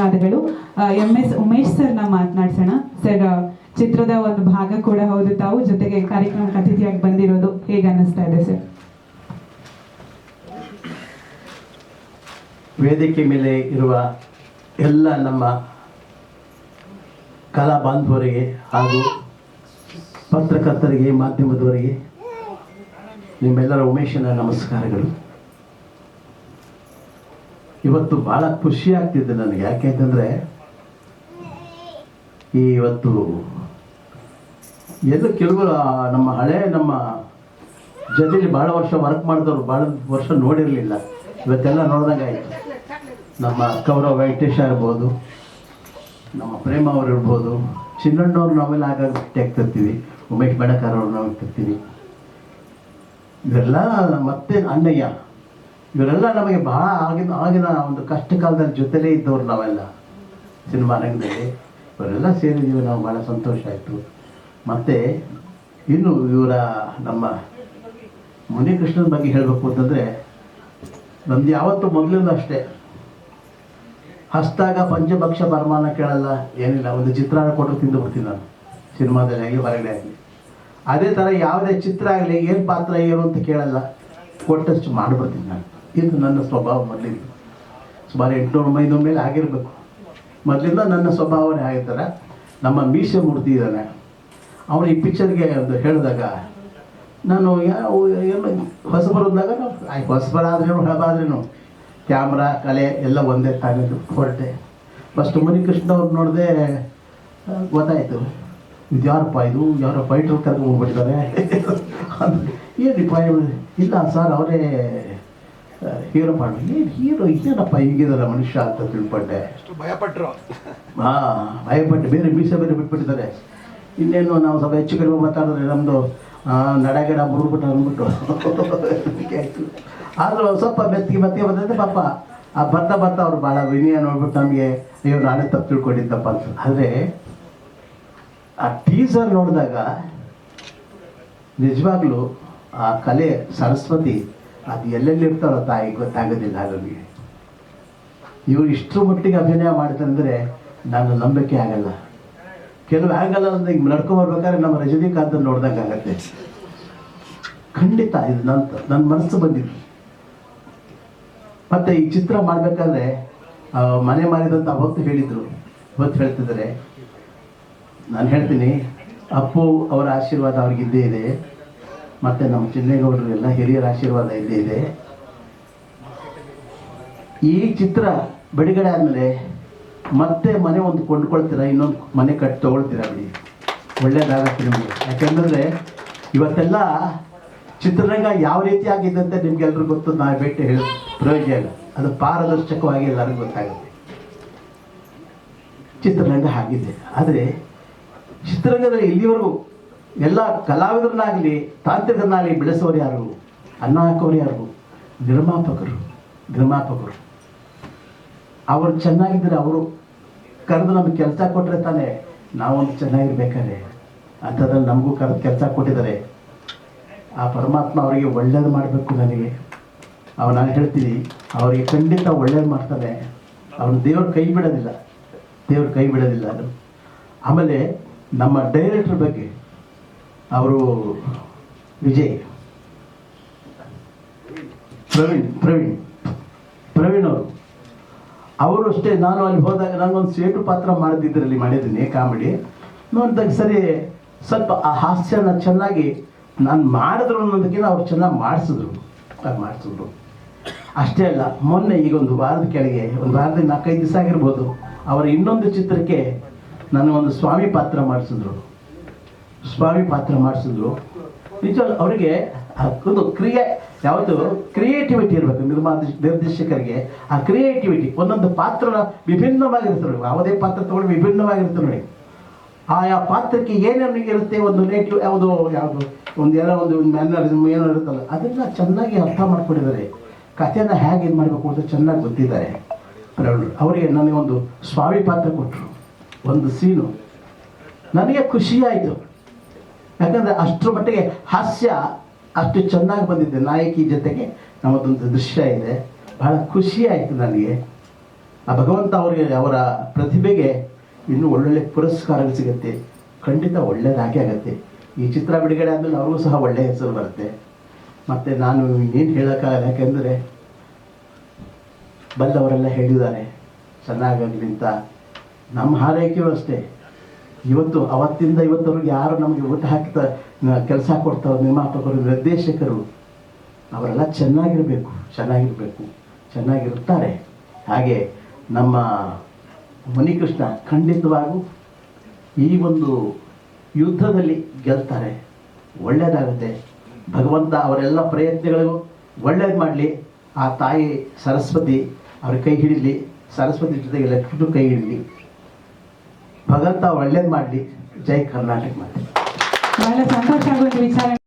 ಧನ್ಯವಾದಗಳು. M S Umesh ಸರ್ನ ಮಾತನಾಡ್ಸೋಣ. Sir ಚಿತ್ರದ ಒಂದು ಭಾಗ ಕೂಡ ಹೌದು. ತಾವು ಜೊತೆಗೆ ಕಾರ್ಯಕ್ರಮಕ್ಕೆ ಅತಿಥಿಯಾಗಿ ಬಂದಿರೋದು ಹೇಗೆ ಅನ್ನಿಸ್ತಾ ಇದೆ, ಸರ್? ವೇದಿಕೆ ಮೇಲೆ ಇರುವ ಎಲ್ಲ ನಮ್ಮ ಕಲಾ ಬಾಂಧವರಿಗೆ ಹಾಗೂ ಪತ್ರಕರ್ತರಿಗೆ, ಮಾಧ್ಯಮದವರಿಗೆ ನಿಮ್ಮೆಲ್ಲರ ಉಮೇಶನ ನಮಸ್ಕಾರಗಳು. ಇವತ್ತು ಭಾಳ ಖುಷಿ ಆಗ್ತಿದೆ ನನಗೆ. ಯಾಕೆಂತಂದರೆ ಈ ಇವತ್ತು ಎಲ್ಲ ಕೆಲವರು ನಮ್ಮ ಹಳೆ, ನಮ್ಮ ಜೊತೆಲಿ ಭಾಳ ವರ್ಷ ವರ್ಕ್ ಮಾಡಿದವರು ಭಾಳ ವರ್ಷ ನೋಡಿರಲಿಲ್ಲ. ಇವತ್ತೆಲ್ಲ ನೋಡ್ದಂಗೆ ಆಯ್ತು. ನಮ್ಮ ಕೌರವ್ ವೆಂಕಟೇಶ ಇರ್ಬೋದು, ನಮ್ಮ ಪ್ರೇಮ ಅವ್ರು ಇರ್ಬೋದು, ಚಿನ್ನಣ್ಣವ್ರು ನಾವೆಲ್ಲ ಆಗಾಗ ಭೇಟಿ ಆಗ್ತಿರ್ತೀವಿ, ಉಮೇಶ್ ಬಣಕಾರ್ ಅವ್ರು ನಾವು ಇರ್ತಿರ್ತೀವಿ ಇವೆಲ್ಲ ಮತ್ತೆ ಅಣ್ಣಯ್ಯ. ಇವರೆಲ್ಲ ನಮಗೆ ಬಹಳ ಆಗಿನ ಆಗಿನ ಒಂದು ಕಷ್ಟ ಕಾಲದಲ್ಲಿ ಜೊತೆಲೇ ಇದ್ದವ್ರು ನಾವೆಲ್ಲ. ಸಿನಿಮಾ ರಂಗದಲ್ಲಿ. ಇವರೆಲ್ಲ ಸೇರಿದ್ದೀವಿ ನಾವು ಭಾಳ ಸಂತೋಷ ಆಯಿತು. ಮತ್ತು ಇನ್ನು ಇವರ ನಮ್ಮ ಮುನಿಕೃಷ್ಣನ ಬಗ್ಗೆ ಹೇಳಬೇಕು ಅಂತಂದರೆ, ನಮ್ದು ಯಾವತ್ತು ಮೊದಲಿಂದ ಅಷ್ಟೇ. ಹಸ್ತಾಗ ಪಂಚಭಕ್ಷ ಬರಮಾನ ಕೇಳಲ್ಲ, ಏನಿಲ್ಲ, ಒಂದು ಚಿತ್ರಾನ್ನ ಕೊಟ್ಟು ತಿಂದು ಬಿಡ್ತೀನಿ ನಾನು. ಸಿನಿಮಾದಲ್ಲಿ ಆಗಲಿ, ಹೊರಗಡೆ ಆಗಲಿ. ಅದೇ ಥರ ಯಾವುದೇ ಚಿತ್ರ ಆಗಲಿ, ಏನು ಪಾತ್ರ ಏನು ಅಂತ ಕೇಳಲ್ಲ. ಕೊಟ್ಟಷ್ಟು ಮಾಡಿಬಿಡ್ತೀನಿ ನಾನು. ಇದು ನನ್ನ ಸ್ವಭಾವ ಮೊದಲಿಂದ ಸುಮಾರು ಎಂಟುನೂರು ಒಂಬೈನೂರು ಮೇಲೆ ಆಗಿರಬೇಕು. ಮೊದಲಿಂದ ನನ್ನ ಸ್ವಭಾವನೇ ಆಗಿರ್ತಾರೆ ನಮ್ಮ ಮೀಸೆ ಮೂರ್ತಿ ಇದ್ದಾನೆ. ಅವನು ಈ ಪಿಕ್ಚರ್ಗೆ ಒಂದು ಹೇಳಿದಾಗ, ನಾನು ಯಾವ ಏನು ಹೊಸಬರದಾಗ ಆಯ್ತು ಹೊಸಬರಾದ್ರೇನು ಹಳಬಾದ್ರೇನು ಕ್ಯಾಮ್ರಾ, ಕಲೆ ಎಲ್ಲ ಒಂದೇ ತಾನೇ ಹೊರಟೆ. ಫಸ್ಟ್ ಮುನಿಕೃಷ್ಣ ಅವ್ರು ನೋಡಿದೆ ಗೊತ್ತಾಯಿತು. ಇದು ಯಾರಪ್ಪ ಇದು? ಯಾರೋ ಫೈಟರ್ ಏನಪ್ಪ ಇವ್ರು? ಇಲ್ಲ ಸರ್, ಅವರೇ ಹೀರೋ ಮಾಡಿ ಏನು ಹೀರೋ ಏನಪ್ಪ ಹಿಂಗಿದಾರೆ ಮನುಷ್ಯ ಅಂತ ತಿಳ್ಕೊಂಡೆ. ಅಷ್ಟು ಭಯಪಟ್ರು. ಹಾಂ ಭಯಪಟ್ಟು ಬೇರೆ ಮೀಸೆ ಬೇರೆ ಬಿಟ್ಬಿಟ್ಟಿದ್ದಾರೆ. ಇನ್ನೇನು ನಾವು ಸ್ವಲ್ಪ ಹೆಚ್ಚು ಕಡಿಮೆ ಮಾತಾಡಿದ್ರೆ ನಮ್ಮದು ನಡಗಡ ಮುರುಗ್ಬಿಟ್ಟು ಅಂದ್ಬಿಟ್ಟು. ಆಯಿತು ಆಯ್ತು. ಆದರೂ ಸ್ವಲ್ಪ ಮೆತ್ತಿಗೆ ಮೆತ್ತಿಗೆ ಬಂದಿದ್ದೆ ಪಾಪ ಆ ಬರ್ತಾ ಬರ್ತಾ ಅವ್ರು ಭಾಳ ವಿನಯ ನೋಡ್ಬಿಟ್ಟು ನಮಗೆ ಅಯ್ಯೋ ನಾನೇ ತಪ್ಪು ತಿಳ್ಕೊಂಡಿದ್ದಪ್ಪ ಅಂತ ಆದರೆ ಆ ಟೀಸರ್ ನೋಡಿದಾಗ ನಿಜವಾಗ್ಲೂ ಆ ಕಲೆ ಸರಸ್ವತಿ ಅದು ಎಲ್ಲೆಲ್ಲಿರ್ತಾರೋ ತಾಯಿ ಗೊತ್ತಾಗೋದಿಲ್ಲ ನನಗೆ ಇವರು ಇಷ್ಟರ ಮಟ್ಟಿಗೆ ಅಭಿನಯ ಮಾಡ್ತಾರಂದ್ರೆ ನಾನು ನಂಬಿಕೆ ಆಗಲ್ಲ. ಕೆಲವು ಆಗಲ್ಲ ಅಂದ್ರೆ ಈಗ ನಡ್ಕೊಂಬರ್ಬೇಕಾದ್ರೆ ನಮ್ಮ ರಜನಿಕಾಂತ ನೋಡ್ದಂಗೆ ಆಗತ್ತೆ. ಖಂಡಿತ ಇದು ನನ್ನ ನನ್ನ ಮನಸ್ಸು ಬಂದಿತ್ತು ಮತ್ತೆ ಈ ಚಿತ್ರ ಮಾಡಬೇಕಾದ್ರೆ ಮನೆ ಮಾರಿದಂತ ಅವತ್ತು ಹೇಳಿದರು. ಇವತ್ತು ಹೇಳ್ತಿದ್ದಾರೆ. ನಾನು ಹೇಳ್ತೀನಿ, ಅಪ್ಪು ಅವರ ಆಶೀರ್ವಾದ ಅವ್ರಿಗೆ ಇದ್ದೇ ಇದೆ. ಮತ್ತು ನಮ್ಮ ಚಿನ್ನೇಗೌಡರು ಎಲ್ಲ ಹಿರಿಯರ ಆಶೀರ್ವಾದ ಇಲ್ಲಿ ಇದೆ. ಈ ಚಿತ್ರ ಬಿಡುಗಡೆ ಆದಮೇಲೆ ಮತ್ತೆ ಮನೆ ಒಂದು ಕೊಂಡ್ಕೊಳ್ತೀರಾ, ಇನ್ನೊಂದು ಮನೆ ಕಟ್ಟಿ ತೊಗೊಳ್ತೀರಾ ಬಿಡಿ. ಒಳ್ಳೇದಾಗತ್ತೆ ನಿಮಗೆ. ಯಾಕೆಂದರೆ ಇವತ್ತೆಲ್ಲ ಚಿತ್ರರಂಗ ಯಾವ ರೀತಿ ಆಗಿದೆ ಅಂತ ನಿಮ್ಗೆಲ್ರಿಗೂ ಗೊತ್ತು, ನಾವು ಭೇಟಿ ಹೇಳಿ ಪ್ರಯೋಜನ ಇಲ್ಲ. ಅದು ಪಾರದರ್ಶಕವಾಗಿ ಎಲ್ಲರಿಗೂ ಗೊತ್ತಾಗುತ್ತೆ. ಚಿತ್ರರಂಗ ಆಗಿದೆ ಆದರೆ ಚಿತ್ರರಂಗದಲ್ಲಿ ಇಲ್ಲಿವರೆಗೂ ಎಲ್ಲ ಕಲಾವಿದರನ್ನಾಗಲಿ, ತಾಂತ್ರಿಕರನ್ನಾಗಲಿ ಬೆಳೆಸೋರು ಯಾರು? ಅನ್ನ ಹಾಕೋರು ಯಾರು? ನಿರ್ಮಾಪಕರು ನಿರ್ಮಾಪಕರು ಅವರು ಚೆನ್ನಾಗಿದ್ದರೆ ಅವರು ಕರೆದು ನಮಗೆ ಕೆಲಸ ಕೊಟ್ಟರೆ ತಾನೇ ನಾವೊಂದು ಚೆನ್ನಾಗಿರ್ಬೇಕಾದ್ರೆ. ಅಂಥದ್ರಲ್ಲಿ ನಮಗೂ ಕರೆದು ಕೆಲಸ ಕೊಟ್ಟಿದ್ದಾರೆ. ಆ ಪರಮಾತ್ಮ ಅವರಿಗೆ ಒಳ್ಳೇದು ಮಾಡಬೇಕು ನನಗೆ ಅವ ನಾನು ಹೇಳ್ತೀನಿ, ಅವರಿಗೆ ಖಂಡಿತ ಒಳ್ಳೇದು ಮಾಡ್ತಾನೆ. ಅವನು ದೇವ್ರ ಕೈ ಬಿಡೋದಿಲ್ಲ. ದೇವ್ರ ಕೈ ಬಿಡೋದಿಲ್ಲ ಅದು. ಆಮೇಲೆ ನಮ್ಮ ಡೈರೆಕ್ಟ್ರ್ ಬಗ್ಗೆ ಅವರು ವಿಜಯ್. ಪ್ರವೀಣ್ ಪ್ರವೀಣ್ ಪ್ರವೀಣ್ ಅವರು. ಅವರು ಅಷ್ಟೇ, ನಾನು ಅಲ್ಲಿ ಹೋದಾಗ ನನಗೊಂದು ಸೇಟು ಪಾತ್ರ ಮಾಡಿದ್ರಲ್ಲಿ ಮಾಡಿದ್ದೀನಿ, ಕಾಮಿಡಿ. ನೋಡಿದಾಗ ಸರಿ, ಸ್ವಲ್ಪ ಆ ಹಾಸ್ಯನ ಚೆನ್ನಾಗಿ ನಾನು ಮಾಡಿದ್ರು ಅನ್ನೋದಕ್ಕಿಂತ ಅವ್ರು ಚೆನ್ನಾಗಿ ಮಾಡಿಸಿದ್ರು. ಮಾಡಿಸಿದ್ರು. ಅಷ್ಟೇ ಅಲ್ಲ, ಮೊನ್ನೆ ಈಗ ಒಂದು ವಾರದ ಕೆಳಗೆ, ಒಂದು ವಾರದ ನಾಲ್ಕೈದು ದಿವಸ ಆಗಿರ್ಬೋದು, ಅವರ ಇನ್ನೊಂದು ಚಿತ್ರಕ್ಕೆ ನನಗೊಂದು ಸ್ವಾಮಿ ಪಾತ್ರ ಮಾಡಿಸಿದ್ರು. ಸ್ವಾಮಿ ಪಾತ್ರ ಮಾಡಿಸಿದ್ರು. ನಿಜ ಅವರಿಗೆ ಒಂದು ಕ್ರಿಯೆ, ಯಾವತ್ತು? ಕ್ರಿಯೇಟಿವಿಟಿ ಇರಬೇಕು ನಿರ್ಮಾ ನಿರ್ದೇಶಕರಿಗೆ. ಆ ಕ್ರಿಯೇಟಿವಿಟಿ ಒಂದೊಂದು ಪಾತ್ರ ವಿಭಿನ್ನವಾಗಿರುತ್ತೆ ನೋಡಿ. ಯಾವುದೇ ಪಾತ್ರ ತಗೊಂಡು ವಿಭಿನ್ನವಾಗಿರುತ್ತೆ ನೋಡಿ. ಆಯಾ ಪಾತ್ರಕ್ಕೆ ಏನೇನು ಇರುತ್ತೆ? ಒಂದು ನೇಟಿವ್ ಯಾವುದು ಯಾವುದು? ಒಂದು ಏನೋ ಒಂದು ಮ್ಯಾನರಿಸಮ್ ಏನೋ ಇರುತ್ತಲ್ಲ ಅದನ್ನು ಚೆನ್ನಾಗಿ ಅರ್ಥ ಮಾಡ್ಕೊಂಡಿದ್ದಾರೆ. ಕಥೆನ ಹೇಗೆ ಇದು ಮಾಡಬೇಕು ಅಂತ ಚೆನ್ನಾಗಿ ಗೊತ್ತಿದ್ದಾರೆ. ಅವರಿಗೆ ನನಗೆ ಒಂದು ಸ್ವಾಮಿ ಪಾತ್ರ ಕೊಟ್ಟರು. ಒಂದು ಸೀನು. ನನಗೆ ಖುಷಿಯಾಯಿತು ಯಾಕಂದರೆ ಅಷ್ಟರ ಮಟ್ಟಿಗೆ ಹಾಸ್ಯ ಅಷ್ಟು ಚೆನ್ನಾಗಿ ಬಂದಿದೆ ನಾಯಕಿ ಜೊತೆಗೆ. ನಮ್ಮದೊಂದು ದೃಶ್ಯ ಇದೆ. ಬಹಳ ಖುಷಿ ಆಯಿತು ನನಗೆ. ಆ ಭಗವಂತ ಅವರಿಗೆ ಅವರ ಪ್ರತಿಭೆಗೆ ಇನ್ನೂ ಒಳ್ಳೊಳ್ಳೆ ಪುರಸ್ಕಾರಗಳು ಸಿಗುತ್ತೆ. ಖಂಡಿತ ಒಳ್ಳೇದಾಗಿ ಆಗುತ್ತೆ. ಈ ಚಿತ್ರ ಬಿಡುಗಡೆ ಆದಮೇಲೆ ಅವ್ರಿಗೂ ಸಹ ಒಳ್ಳೆಯ ಹೆಸರು ಬರುತ್ತೆ. ಮತ್ತು ನಾನು ಏನು ಹೇಳೋಕ್ಕಾಗಲ್ಲ, ಯಾಕೆಂದರೆ ಬಲ್ಲವರೆಲ್ಲ ಹೇಳಿದ್ದಾರೆ ಚೆನ್ನಾಗಾಗಲಿ ಅಂತ. ನಮ್ಮ ಹಾರೈಕೆಯೂ ಅಷ್ಟೇ. ಇವತ್ತು ಅವತ್ತಿಂದ ಇವತ್ತವರೆಗೆ ಯಾರು ನಮಗೆ ಊಟ ಹಾಕ್ತಾ ಕೆಲಸ ಕೊಡ್ತಾರೋ ನಿರ್ಮಾಪಕರು ನಿರ್ದೇಶಕರು. ಅವರೆಲ್ಲ ಚೆನ್ನಾಗಿರಬೇಕು ಚೆನ್ನಾಗಿರಬೇಕು ಚೆನ್ನಾಗಿರ್ತಾರೆ ಹಾಗೆ ನಮ್ಮ ಮುನಿಕೃಷ್ಣ ಖಂಡಿತವಾಗೂ ಈ ಒಂದು ಯುದ್ಧದಲ್ಲಿ ಗೆಲ್ತಾರೆ. ಒಳ್ಳೆಯದಾಗುತ್ತೆ ಭಗವಂತ ಅವರೆಲ್ಲ ಪ್ರಯತ್ನಗಳಿಗೂ ಒಳ್ಳೇದು ಮಾಡಲಿ. ಆ ತಾಯಿ ಸರಸ್ವತಿ, ಅವ್ರ ಕೈ ಹಿಡಿಲಿ. ಸರಸ್ವತಿ ಜೊತೆಗೆ ಲಕ್ಷ್ಮೀ ಕೈ ಹಿಡಿಲಿ. ಭಗವಂತ ಒಳ್ಳೇದು ಮಾಡಲಿ. ಜೈ ಕರ್ನಾಟಕ ಮಾಡಿ ಬಹಳ ಸಂತೋಷ ಆಗುವಂಥ ವಿಚಾರ.